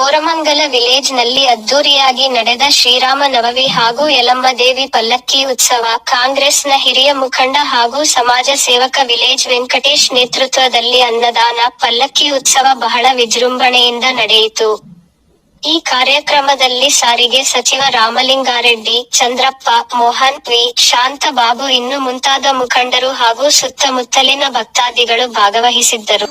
ಕೋರಮಂಗಲ ವಿಲೇಜ್ನಲ್ಲಿ ಅದ್ದೂರಿಯಾಗಿ ನಡೆದ ಶ್ರೀರಾಮ ನವಮಿ ಹಾಗೂ ಯಲಮ್ಮ ದೇವಿ ಪಲ್ಲಕ್ಕಿ ಉತ್ಸವ, ಕಾಂಗ್ರೆಸ್ನ ಹಿರಿಯ ಮುಖಂಡ ಹಾಗೂ ಸಮಾಜ ಸೇವಕ ವಿಲೇಜ್ ವೆಂಕಟೇಶ್ ನೇತೃತ್ವದಲ್ಲಿ ಅನ್ನದಾನ, ಪಲ್ಲಕ್ಕಿ ಉತ್ಸವ ಬಹಳ ವಿಜೃಂಭಣೆಯಿಂದ ನಡೆಯಿತು. ಈ ಕಾರ್ಯಕ್ರಮದಲ್ಲಿ ಸಾರಿಗೆ ಸಚಿವ ರಾಮಲಿಂಗಾರೆಡ್ಡಿ, ಚಂದ್ರಪ್ಪ, ಮೋಹನ್, ವಿ. ಶಾಂತಬಾಬು ಇನ್ನು ಮುಂತಾದ ಮುಖಂಡರು ಹಾಗೂ ಸುತ್ತಮುತ್ತಲಿನ ಭಕ್ತಾದಿಗಳು ಭಾಗವಹಿಸಿದ್ದರು.